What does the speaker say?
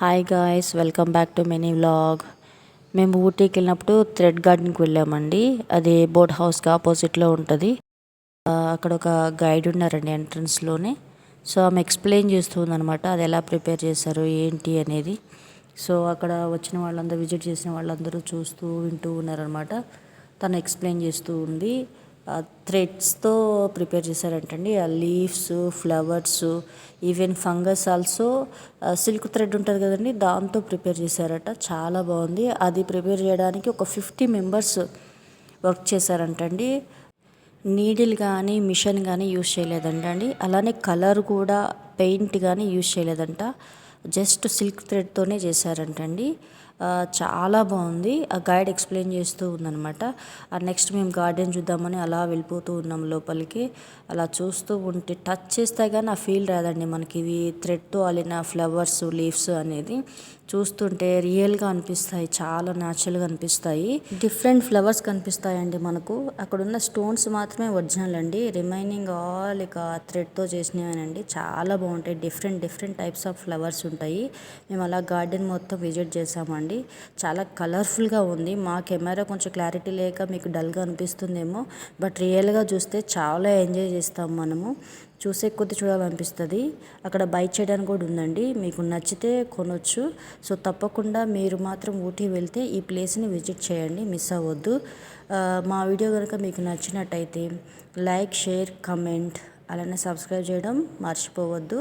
Hi guys welcome back to mini vlog మేము ఊటీకి వెళ్ళినప్పుడు థ్రెడ్ గార్డెన్కి వెళ్ళామండి. అది బోట్ హౌస్కి ఆపోజిట్లో ఉంటుంది. అక్కడ ఒక గైడ్ ఉన్నారండి ఎంట్రన్స్లోనే సో ఆమె ఎక్స్ప్లెయిన్ చేస్తుందనమాట అది ఎలా ప్రిపేర్ చేశారు ఏంటి అనేది. సో అక్కడ వచ్చిన వాళ్ళందరూ విజిట్ చేసిన వాళ్ళందరూ చూస్తూ వింటూ ఉన్నారనమాట తను ఎక్స్ప్లెయిన్ చేస్తూ ఉంది. థ్రెడ్స్తో ప్రిపేర్ చేశారంటండి. ఆ leaves flowers even fungus also silk thread ఉంటుంది కదండి దాంతో ప్రిపేర్ చేశారట. చాలా బాగుంది. అది ప్రిపేర్ చేయడానికి ఒక ఫిఫ్టీ మెంబర్స్ వర్క్ చేశారంటండి. నీడిల్ కానీ మిషన్ కానీ యూజ్ చేయలేదంటండి. అలానే కలర్ కూడా పెయింట్ కానీ యూజ్ చేయలేదంట. జస్ట్ సిల్క్ థ్రెడ్తోనే చేశారంటండి. చాలా బాగుంది. ఆ గైడ్ ఎక్స్ప్లెయిన్ చేస్తూ ఉందన్నమాట. ఆ నెక్స్ట్ మేము గార్డెన్ చూద్దామని అలా వెళ్ళిపోతూ ఉన్నాం లోపలికి. అలా చూస్తూ ఉంటే టచ్ చేస్తే కానీ ఆ ఫీల్ రాదండి మనకి. ఇవి థ్రెడ్తో అల్లిన ఫ్లవర్స్ లీవ్స్ అనేది చూస్తుంటే రియల్గా అనిపిస్తాయి. చాలా న్యాచురల్గా అనిపిస్తాయి. డిఫరెంట్ ఫ్లవర్స్ కనిపిస్తాయండి మనకు. అక్కడ ఉన్న స్టోన్స్ మాత్రమే ఒరిజినల్ అండి. రిమైనింగ్ ఆల్ ఇక థ్రెడ్తో చేసినవేనండి. చాలా బాగుంటాయి. Different different types of flowers ఉంటాయి. మేము అలా గార్డెన్ మొత్తం విజిట్ చేసామండి. చాలా కలర్ఫుల్గా ఉంది. మా కెమెరా కొంచెం క్లారిటీ లేక మీకు డల్గా అనిపిస్తుందేమో. బట్ రియల్గా చూస్తే చాలా ఎంజాయ్ చేస్తాం మనము. చూసే కొద్ది చూడాలనిపిస్తుంది. అక్కడ బై చేయడానికి కూడా ఉందండి. మీకు నచ్చితే కొనొచ్చు. సో తప్పకుండా మీరు మాత్రం ఊటీ వెళ్తే ఈ ప్లేస్ని విజిట్ చేయండి. మిస్ అవ్వద్దు. మా వీడియో కనుక మీకు నచ్చినట్టయితే లైక్ షేర్ కమెంట్ అలానే సబ్స్క్రైబ్ చేయడం మర్చిపోవద్దు.